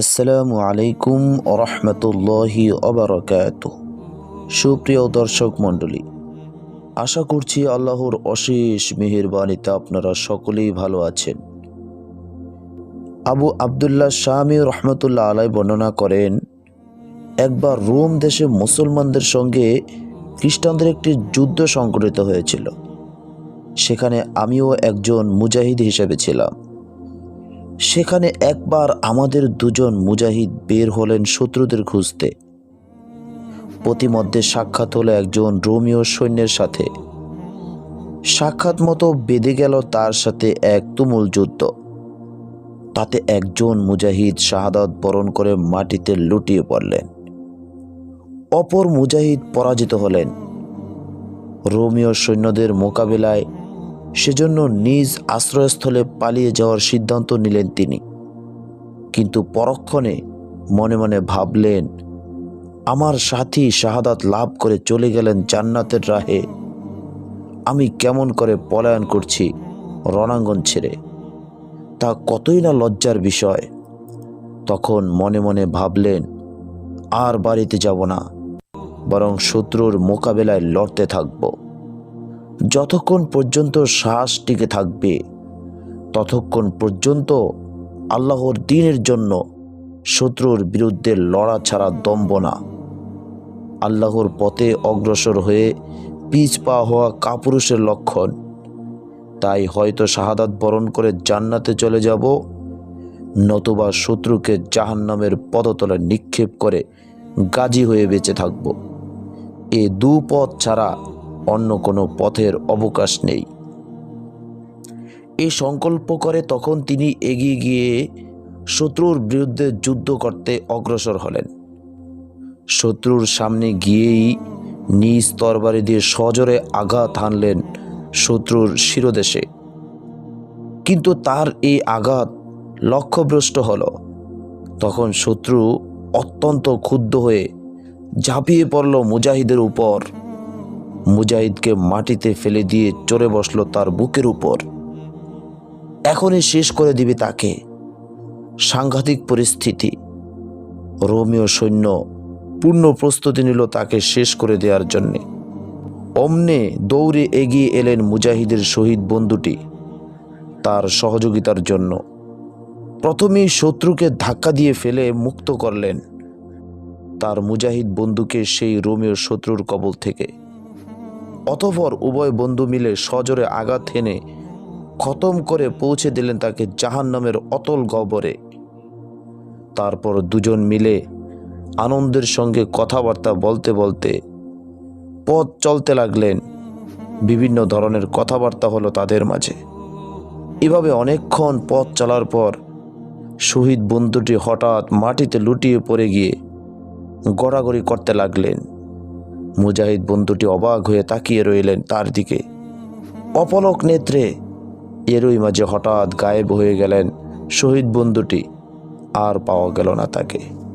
আসসালামু আলাইকুম রহমতুল্লাহি অবরকাত সুপ্রিয় দর্শক মণ্ডলী, আশা করছি আল্লাহর অশেষ মেহেরবানিতে আপনারা সকলেই ভালো আছেন। আবু আবদুল্লাহ শামী রহমতুল্লাহ আলাই বর্ণনা করেন, একবার রোম দেশে মুসলমানদের সঙ্গে খ্রিস্টানদের একটি যুদ্ধ সংঘটিত হয়েছিল। সেখানে আমিও একজন মুজাহিদ হিসেবে ছিলাম। সেখানে একবার আমাদের দুজন মুজাহিদ বের হলেন শত্রুদের খুঁজতে। প্রতিমধ্যে সাক্ষাৎ হলো একজন রোমিও সৈন্যের সাথে। সাক্ষাৎ মতো বেঁধে গেল তার সাথে এক তুমুল যুদ্ধ। তাতে একজন মুজাহিদ শাহাদত বরণ করে মাটিতে লুটিয়ে পড়লেন। অপর মুজাহিদ পরাজিত হলেন। রোমিও সৈন্যদের মোকাবিলায় সেজন্য নিজ আশ্রয়স্থলে পালিয়ে যাওয়ার সিদ্ধান্ত নিলেন তিনি। কিন্তু পরক্ষণে মনে মনে ভাবলেন, আমার সাথী শাহাদাত লাভ করে চলে গেলেন জান্নাতের রাহে। আমি কেমন করে পলায়ন করছি রণাঙ্গন ছেড়ে। তা কতই না লজ্জার বিষয়। তখন মনে মনে ভাবলেন, আর বাড়িতে যাব না, বরং শত্রুর মোকাবেলায় লড়তে থাকব। যতক্ষণ পর্যন্ত শ্বাস টিকে থাকবে, ততক্ষণ পর্যন্ত আল্লাহর দিনের জন্য শত্রুর বিরুদ্ধে লড়া ছাড়া দম্ব না। আল্লাহর পথে অগ্রসর হয়ে পিছ পা হওয়া কাপুরুষের লক্ষণ। তাই হয়তো শাহাদাত বরণ করে জান্নাতে চলে যাব, নতুবা শত্রুকে জাহান্নামের পদতলে নিক্ষেপ করে গাজী হয়ে বেঁচে থাকব। এ দু পথ ছাড়া অন্য কোনো পথের অবকাশ নেই। এই সংকল্প করে তখন তিনি এগিয়ে গিয়ে শত্রুর বিরুদ্ধে যুদ্ধ করতে অগ্রসর হলেন। শত্রুর সামনে গিয়েই নিজ তরবারি দিয়ে সজোরে আঘাত হানলেন শত্রুর শিরদেশে। কিন্তু তার এই আঘাত লক্ষ্যভ্রষ্ট হল। তখন শত্রু অত্যন্ত ক্ষুব্ধ হয়ে ঝাঁপিয়ে পড়ল মুজাহিদের উপর। মুজাহিদকে মাটিতে ফেলে দিয়ে চড়ে বসল তার বুকের উপর। এখনই শেষ করে দিবে তাকে। সাংঘাতিক পরিস্থিতি। রোমিও সৈন্য পূর্ণ প্রস্তুতি নিল তাকে শেষ করে দেওয়ার জন্যে। অমনে দৌড়ে এগিয়ে এলেন মুজাহিদের শহীদ বন্ধুটি তার সহযোগিতার জন্য। প্রথমেই শত্রুকে ধাক্কা দিয়ে ফেলে মুক্ত করলেন তার মুজাহিদ বন্ধুকে সেই রোমিও শত্রুর কবল থেকে। অতঃপর উভয় বন্ধু মিলে সজোরে আঘাত হেনে খতম করে পৌঁছে দিলেন তাকে জাহান নামের অতল গবরে তারপর দুজন মিলে আনন্দের সঙ্গে কথাবার্তা বলতে বলতে পথ চলতে লাগলেন। বিভিন্ন ধরনের কথাবার্তা হলো তাদের মাঝে। এভাবে অনেকক্ষণ পথ চলার পর শহীদ বন্ধুটি হঠাৎ মাটিতে লুটিয়ে পড়ে গিয়ে গড়াগড়ি করতে লাগলেন। মুজাহিদ বন্ধুটি অবাক হয়ে তাকিয়ে রইলেন তার দিকে। অপলক নেত্রে এরই মাঝে হঠাৎ গায়েব হয়ে গেলেন শহীদ বন্ধুটি। আর পাওয়া গেল না তাকে।